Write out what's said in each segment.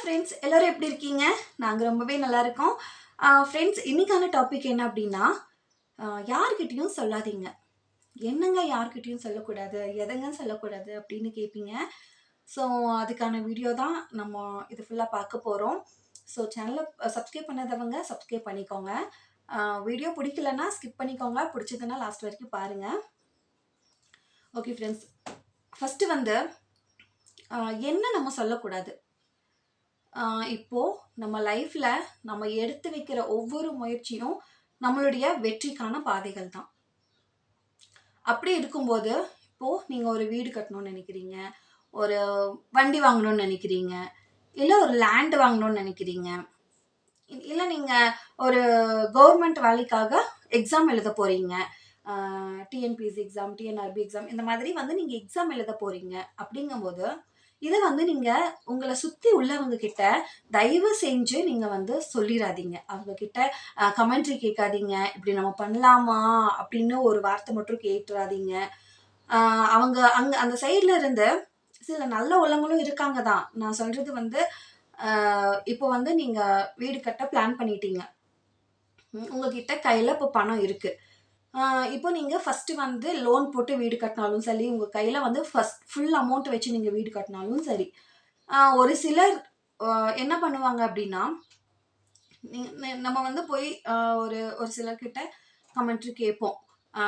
Friends எல்லோரும் எப்படி இருக்கீங்க? நாங்கள் ரொம்பவே நல்லா இருக்கோம். ஃப்ரெண்ட்ஸ் இன்னைக்கான டாபிக் என்ன அப்படின்னா யார்கிட்டையும் சொல்லாதீங்க. என்னங்க யார்கிட்டையும் சொல்லக்கூடாது? எதங்க சொல்லக்கூடாது அப்படின்னு கேட்பீங்க ஸோ அதுக்கான வீடியோ தான் நம்ம இது ஃபுல்லாக பார்க்க போகிறோம் ஸோ சேனலை சப்ஸ்கிரைப் பண்ணாதவங்க சப்ஸ்கிரைப் பண்ணிக்கோங்க. வீடியோ பிடிக்கலன்னா ஸ்கிப் பண்ணிக்கோங்க. பிடிச்சதுன்னா லாஸ்ட் வரைக்கும் பாருங்கள் ஓகே ஃப்ரெண்ட்ஸ் ஃபஸ்ட்டு வந்து என்ன நம்ம சொல்லக்கூடாது? இப்போது நம்ம லைஃப்பில் நம்ம எடுத்து வைக்கிற ஒவ்வொரு முயற்சியும் நம்மளுடைய வெற்றிக்கான பாதைகள் தான். அப்படி இருக்கும்போது இப்போது நீங்கள் ஒரு வீடு கட்டணும்னு நினைக்கிறீங்க ஒரு வண்டி வாங்கணும்னு நினைக்கிறீங்க இல்லை ஒரு லேண்ட் வாங்கணும்னு நினைக்கிறீங்க இல்லை நீங்கள் ஒரு கவர்மெண்ட் வேலைக்காக எக்ஸாம் எழுத போகிறீங்க டிஎன்பிஎஸ்சி எக்ஸாம் டிஎன்ஆர்பி எக்ஸாம் இந்த மாதிரி வந்து நீங்கள் எக்ஸாம் எழுத போகிறீங்க அப்படிங்கும்போது இதை வந்து நீங்கள் உங்களை சுற்றி உள்ளவங்க கிட்ட தயவு செஞ்சு நீங்கள் வந்து சொல்லிடாதீங்க அவங்க கிட்ட கமெண்ட்ரி கேட்காதீங்க. இப்படி நம்ம பண்ணலாமா? அப்படின்னு ஒரு வார்த்தை மட்டும் கேட்டுறாதீங்க. அவங்க அங்கே அந்த சைடில் இருந்து சில நல்ல உள்ளங்களும் இருக்காங்க தான். நான் சொல்கிறது வந்து இப்போ வந்து நீங்கள் வீடு கட்ட பிளான் பண்ணிட்டீங்க. உங்ககிட்ட கையில் இப்போ பணம் இருக்குது இப்போ நீங்கள் ஃபஸ்ட்டு வந்து லோன் போட்டு வீடு கட்டினாலும் சரி உங்கள் கையில் வந்து ஃபஸ்ட் ஃபுல் அமௌண்ட் வச்சு நீங்கள் வீடு கட்டினாலும் சரி ஒரு சிலர் என்ன பண்ணுவாங்க அப்படின்னா நம்ம வந்து போய் ஒரு ஒரு சிலர்கிட்ட கமெண்ட்ரி கேட்போம்.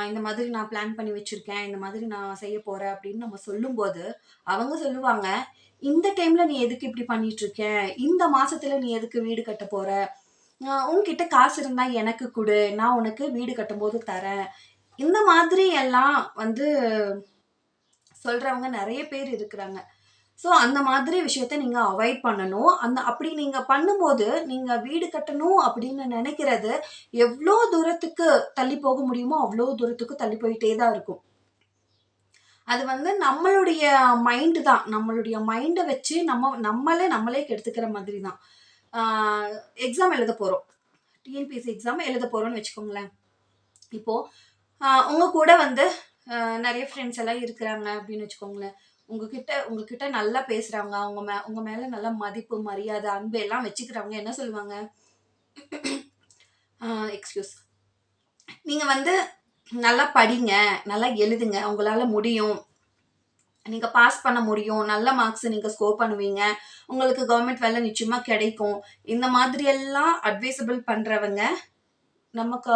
இந்த மாதிரி நான் பிளான் பண்ணி வச்சுருக்கேன் இந்த மாதிரி நான் செய்ய போகிறேன் அப்படின்னு நம்ம சொல்லும்போது அவங்க சொல்லுவாங்க இந்த டைமில் நீ எதுக்கு இப்படி பண்ணிகிட்ருக்கேன் இந்த மாதத்தில் நீ எதுக்கு வீடு கட்ட போகிற உன்கிட்ட காசு இருந்தா எனக்கு கொடு. நான் உனக்கு வீடு கட்டும்போது தரேன். இந்த மாதிரி எல்லாம் வந்து சொல்றவங்க நிறைய பேர் இருக்கிறாங்க. ஸோ அந்த மாதிரி விஷயத்த நீங்கள் அவாய்ட் பண்ணணும். அந்த அப்படி நீங்கள் பண்ணும்போது நீங்கள் வீடு கட்டணும் அப்படின்னு நினைக்கிறது எவ்வளோ தூரத்துக்கு தள்ளி போக முடியுமோ அவ்வளோ தூரத்துக்கு தள்ளி போயிட்டே தான் இருக்கும். அது வந்து நம்மளுடைய மைண்டு தான். நம்மளுடைய மைண்டை வச்சு நம்ம நம்மளே நம்மளே கெடுத்துக்கிற மாதிரி தான். எக்ஸாம் எழுத போகிறோம் டிஎன்பிஎஸ்சி எக்ஸாம் எழுத போகிறோம்னு வச்சுக்கோங்களேன். இப்போது உங்கள் கூட வந்து நிறைய ஃப்ரெண்ட்ஸ் எல்லாம் இருக்கிறாங்க அப்படின்னு வச்சுக்கோங்களேன். உங்ககிட்ட உங்ககிட்ட நல்லா பேசுகிறாங்க அவங்க மே உங்கள் மேலே நல்லா மதிப்பு மரியாதை அன்பு எல்லாம் வச்சுக்கிறவங்க என்ன சொல்லுவாங்க? எக்ஸ்கியூஸ் நீங்கள் வந்து நல்லா படிங்க நல்லா எழுதுங்க. உங்களால் முடியும். நீங்கள் பாஸ் பண்ண முடியும். நல்ல மார்க்ஸ் நீங்கள் ஸ்கோர் பண்ணுவீங்க. உங்களுக்கு கவர்மெண்ட் வேலை நிச்சயமாக கிடைக்கும். இந்த மாதிரி எல்லாம் அட்வைசபிள் பண்ணுறவங்க நமக்கு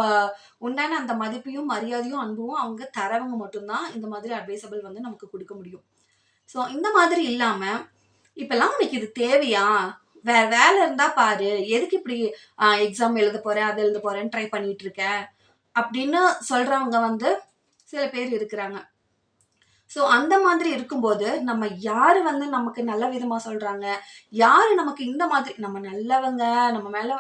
உண்டான அந்த மதிப்பையும் மரியாதையும் அன்பும் அவங்க தரவங்க மட்டும்தான் இந்த மாதிரி அட்வைசபிள் வந்து நமக்கு கொடுக்க முடியும். ஸோ இந்த மாதிரி இல்லாமல் இப்பெல்லாம் உனக்கு இது தேவையா? வேற வேலை இருந்தா பாரு. எதுக்கு இப்படி எக்ஸாம் எழுத போறேன் அது எழுத போறேன்னு ட்ரை பண்ணிட்டு இருக்க? அப்படின்னு சொல்றவங்க வந்து சில பேர் இருக்கிறாங்க. ஸோ அந்த மாதிரி இருக்கும்போது நம்ம யாரு வந்து நமக்கு நல்ல விதமா சொல்றாங்க? யாரு நமக்கு இந்த மாதிரி நம்ம நல்லவங்க நம்ம மேல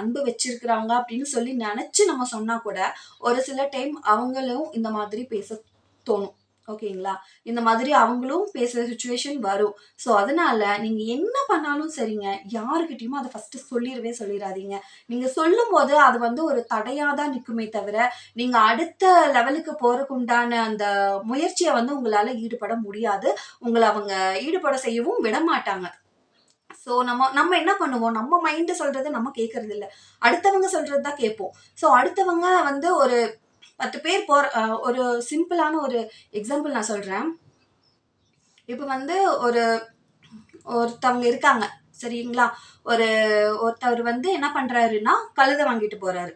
அன்பு வச்சிருக்கிறாங்க அப்படின்னு சொல்லி நினச்சி நம்ம சொன்னா கூட ஒரு சில டைம் அவங்களும் இந்த மாதிரி பேச தோணும். ஓகேங்களா? இந்த மாதிரி அவங்களும் பேசுகிற சுச்சுவேஷன் வரும். ஸோ அதனால நீங்க என்ன பண்ணாலும் சரிங்க. யாருக்கிட்டயுமே அதை ஃபர்ஸ்ட் சொல்லிடவே சொல்லிடாதீங்க நீங்க சொல்லும் போது அது வந்து ஒரு தடையா தான் நிற்குமே தவிர நீங்க அடுத்த லெவலுக்கு போறதுக்கு உண்டான அந்த முயற்சியை வந்து உங்களால ஈடுபட முடியாது. உங்களை அவங்க ஈடுபட செய்யவும் விட மாட்டாங்க ஸோ நம்ம நம்ம என்ன பண்ணுவோம்? நம்ம மைண்டு சொல்றதை நம்ம கேட்கறது இல்லை அடுத்தவங்க சொல்றது தான் கேட்போம். ஸோ அடுத்தவங்க வந்து ஒரு பத்து பேர் போற ஒரு சிம்பிளான ஒரு எக்ஸாம்பிள் நான் சொல்கிறேன் இப்போ வந்து ஒரு ஒருத்தவங்க இருக்காங்க சரிங்களா? ஒரு ஒருத்தவர் வந்து என்ன பண்ணுறாருன்னா கழுதை வாங்கிட்டு போகிறாரு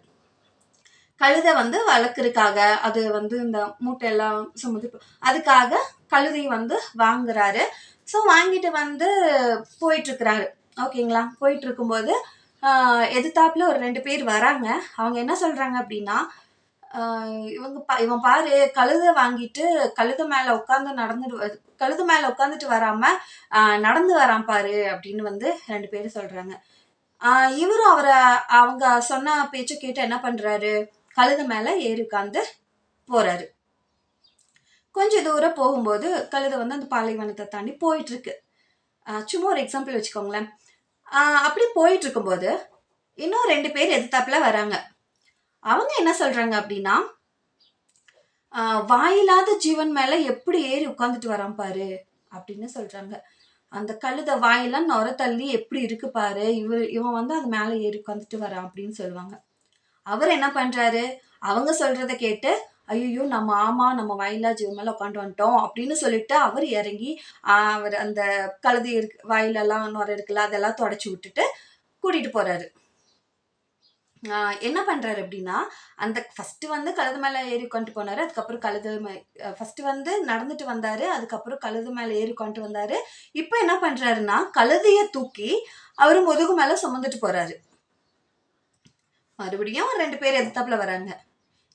கழுதை வந்து வளர்க்குறதுக்காக அது வந்து இந்த மூட்டையெல்லாம் சுமந்து அதுக்காக கழுதை வந்து வாங்குறாரு. ஸோ வாங்கிட்டு வந்து போயிட்டுருக்கிறாரு. ஓகேங்களா? போயிட்டு இருக்கும்போது எதிர்த்தாப்புல ஒரு ரெண்டு பேர் வராங்க. அவங்க என்ன சொல்கிறாங்க அப்படின்னா ஆஹ் இவங்க பா இவன் பாரு கழுதை வாங்கிட்டு கழுதை மேல உட்காந்து நடந்துட்டு வ- கழுதை மேல உட்காந்துட்டு வராம ஆஹ் நடந்து வரான் பாரு அப்படின்னு வந்து ரெண்டு பேரும் சொல்றாங்க. ஆஹ் இவரும் அவரை அவங்க சொன்ன பேச்சை கேட்டு என்ன பண்றாரு? கழுதை மேல ஏறி உட்காந்து போறாரு. கொஞ்ச தூரம் போகும்போது கழுதை வந்து அந்த பாலைவனத்தை தாண்டி போயிட்டு இருக்கு சும்மா ஒரு எக்ஸாம்பிள் வச்சுக்கோங்களேன். அப்படி போயிட்டு இருக்கும்போது இன்னும் ரெண்டு பேர் எதிர்த்தாப்புல வராங்க. அவங்க என்ன சொல்றாங்க அப்படின்னா வாயில்லாத ஜீவன் மேல எப்படி ஏறி உட்காந்துட்டு வரான் பாரு அப்படின்னு சொல்றாங்க. அந்த கழுத வாயெல்லாம் நுர தள்ளி எப்படி இருக்கு பாரு இவர் இவன் வந்து அது மேலே ஏறி உட்காந்துட்டு வரான் அப்படின்னு சொல்லுவாங்க. அவர் என்ன பண்றாரு? அவங்க சொல்றத கேட்டு ஐயோ நம்ம ஆமா நம்ம வாயிலா ஜீவன் மேல உட்காந்து வந்துட்டோம் அப்படின்னு சொல்லிட்டு அவர் இறங்கி அவர் அந்த கழுதி இருக்கு வாயிலெல்லாம் நுர இருக்குல்ல அதெல்லாம் தொடச்சி விட்டுட்டு கூட்டிட்டு போறாரு. என்ன பண்ணுறாரு அப்படின்னா அந்த ஃபஸ்ட்டு வந்து கழுது மேலே ஏறி கொண்டு போனாரு அதுக்கப்புறம் கழுது ஃபஸ்ட்டு வந்து நடந்துட்டு வந்தார் அதுக்கப்புறம் கழுது மேலே ஏறி கொண்டு வந்தார். இப்போ என்ன பண்ணுறாருன்னா கழுதையை தூக்கி அவர் முதுகு மேலே சுமந்துட்டு போகிறாரு மறுபடியும் ஒரு ரெண்டு பேர் எதிர்த்தாப்புல வராங்க.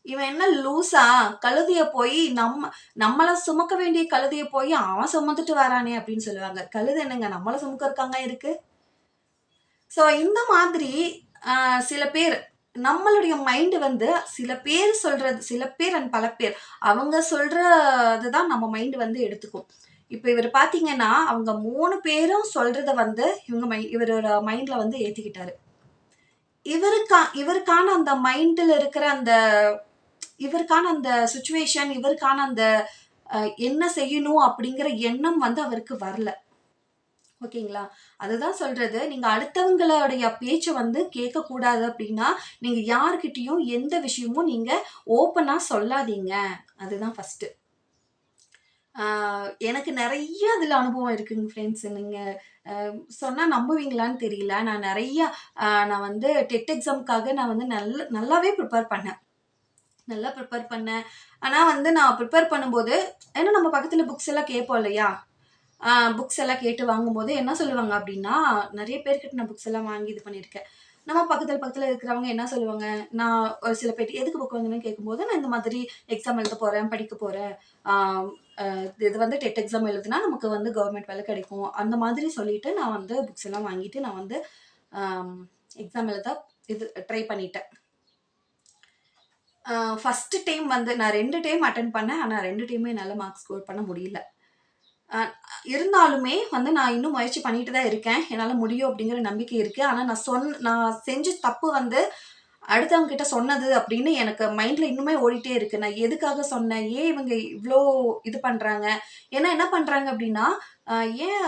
இவன் என்ன லூஸா கழுதைய போய் நம்ம நம்மள சுமக்க வேண்டிய கழுதைய போய் அவன் சுமந்துட்டு வரானே அப்படின்னு சொல்லுவாங்க. கழுது என்னங்க நம்மள சுமக்க இருக்காங்க இருக்கு. ஸோ இந்த மாதிரி சில பேர் நம்மளுடைய மைண்டு வந்து சில பேர் சொல்றது சில பேர் அண்ட் பல பேர் அவங்க சொல்றது தான் நம்ம மைண்டு வந்து எடுத்துக்கும். இப்போ இவர் பார்த்தீங்கன்னா அவங்க மூணு பேரும் சொல்றத வந்து இவங்க மை இவரோட மைண்டில் வந்து ஏற்றிக்கிட்டாரு இவருக்கா இவருக்கான அந்த மைண்டில் இருக்கிற அந்த இவருக்கான அந்த சுச்சுவேஷன் இவருக்கான அந்த என்ன செய்யணும் அப்படிங்கிற எண்ணம் வந்து அவருக்கு வரல. ஓகேங்களா? அதுதான் சொல்றது. நீங்க அடுத்தவங்களுடைய பேச்சை வந்து கேட்கக்கூடாது அப்படின்னா நீங்க யார்கிட்டயும் எந்த விஷயமும் நீங்க ஓப்பனா சொல்லாதீங்க. அதுதான் ஃபர்ஸ்ட் எனக்கு நிறைய அதில் அனுபவம் இருக்குங்க ஃப்ரெண்ட்ஸ் நீங்கள் சொன்னால் நம்புவீங்களான்னு தெரியல. நான் நிறையா நான் வந்து டெட் எக்ஸாமுக்காக நான் வந்து நல்ல நல்லாவே ப்ரிப்பேர் பண்ணேன். நல்லா ப்ரிப்பேர் பண்ணேன். ஆனால் வந்து நான் ப்ரிப்பேர் பண்ணும்போது ஏன்னா நம்ம பக்கத்தில் புக்ஸ் எல்லாம் கேட்போம் இல்லையா? புக்ஸ் எல்லாம் கேட்டு வாங்கும்போது என்ன சொல்லுவாங்க அப்படின்னா நிறைய பேர்கிட்ட நான் புக்ஸ் எல்லாம் வாங்கி இது பண்ணியிருக்கேன். நம்ம பக்கத்தில் பக்கத்தில் இருக்கிறவங்க என்ன சொல்லுவாங்க? நான் ஒரு சில பேர் எதுக்கு புக் வாங்கினேன்னு கேட்கும்போது நான் இந்த மாதிரி எக்ஸாம் எழுத போகிறேன் படிக்க போகிறேன் இது வந்து டெட் எக்ஸாம் எழுதுனா நமக்கு வந்து கவர்மெண்ட் வேலை கிடைக்கும். அந்த மாதிரி சொல்லிட்டு நான் வந்து புக்ஸ் எல்லாம் வாங்கிட்டு நான் வந்து எக்ஸாம் எழுத இது ட்ரை பண்ணிட்டேன். ஃபஸ்ட்டு டைம் வந்து நான் ரெண்டு டைம் அட்டன் பண்ணேன். ஆனால் ரெண்டு டைமே என்னால் மார்க் ஸ்கோர் பண்ண முடியல. இருந்தாலுமே வந்து நான் இன்னும் முயற்சி பண்ணிட்டு தான் இருக்கேன். என்னால் முடியும் அப்படிங்கிற நம்பிக்கை இருக்குது ஆனால் நான் சொன் நான் செஞ்ச தப்பு வந்து அடுத்தவங்க கிட்ட சொன்னது அப்படின்னு எனக்கு மைண்டில் இன்னுமே ஓடிட்டே இருக்கு. நான் எதுக்காக சொன்னேன்? ஏன் இவங்க இவ்வளோ இது பண்ணுறாங்க ஏன்னா என்ன பண்ணுறாங்க அப்படின்னா ஆஹ் ஏன்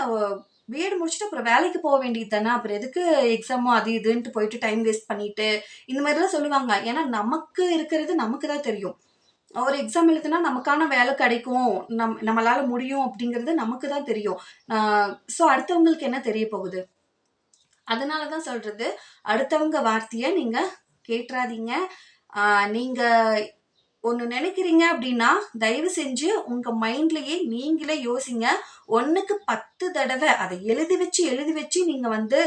பிஎட் முடிச்சுட்டு அப்புறம் வேலைக்கு போக வேண்டியது தானே? அப்புறம் எதுக்கு எக்ஸாமோ அது இதுன்ட்டு போயிட்டு டைம் வேஸ்ட் பண்ணிட்டு இந்த மாதிரிலாம் சொல்லுவாங்க. ஏன்னா நமக்கு இருக்கிறது நமக்கு தான் தெரியும். ஒரு எக்ஸாம் எழுதுனா நமக்கான வேலை கிடைக்கும். நம் நம்மளால் முடியும் அப்படிங்கிறது நமக்கு தான் தெரியும் ஸோ அடுத்தவங்களுக்கு என்ன தெரிய போகுது? அதனால தான் சொல்கிறது அடுத்தவங்க வார்த்தையை நீங்கள் கேட்டுறாதீங்க நீங்கள் ஒன்று நினைக்கிறீங்க அப்படின்னா தயவு செஞ்சு உங்கள் மைண்ட்லேயே நீங்களே யோசிங்க. ஒன்றுக்கு பத்து தடவை அதை எழுதி வச்சு எழுதி வச்சு நீங்கள் வந்து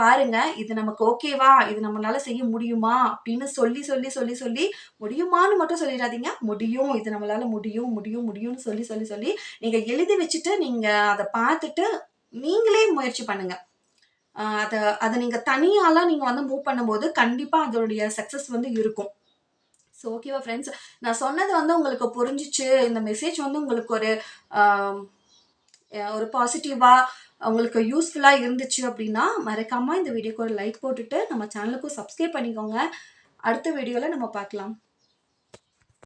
பாருங்க. இது நமக்கு ஓகேவா இது நம்மளால செய்ய முடியுமா? அப்படின்னு சொல்லி சொல்லி சொல்லி சொல்லி முடியுமான்னு மட்டும் சொல்லிடாதீங்க. முடியும். இது நம்மளால முடியும் முடியும் முடியும்னு சொல்லி சொல்லி சொல்லி நீங்கள் எழுதி வச்சுட்டு நீங்கள் அதை பார்த்துட்டு நீங்களே முயற்சி பண்ணுங்க. அதை அதை நீங்கள் தனியாலாம் நீங்கள் வந்து மூவ் பண்ணும்போது கண்டிப்பாக அதோடைய சக்சஸ் வந்து இருக்கும். ஸோ ஓகேவா ஃப்ரெண்ட்ஸ் நான் சொன்னது வந்து உங்களுக்கு புரிஞ்சிச்சு. இந்த மெசேஜ் வந்து உங்களுக்கு ஒரு ஒரு பாசிட்டிவாக உங்களுக்கு யூஸ்ஃபுல்லாக இருந்துச்சு அப்படின்னா மறக்காமல் இந்த வீடியோக்கு ஒரு லைக் போட்டுட்டு நம்ம சேனலுக்கும் சப்ஸ்கிரைப் பண்ணிக்கோங்க. அடுத்த வீடியோவில் நம்ம பார்க்கலாம்.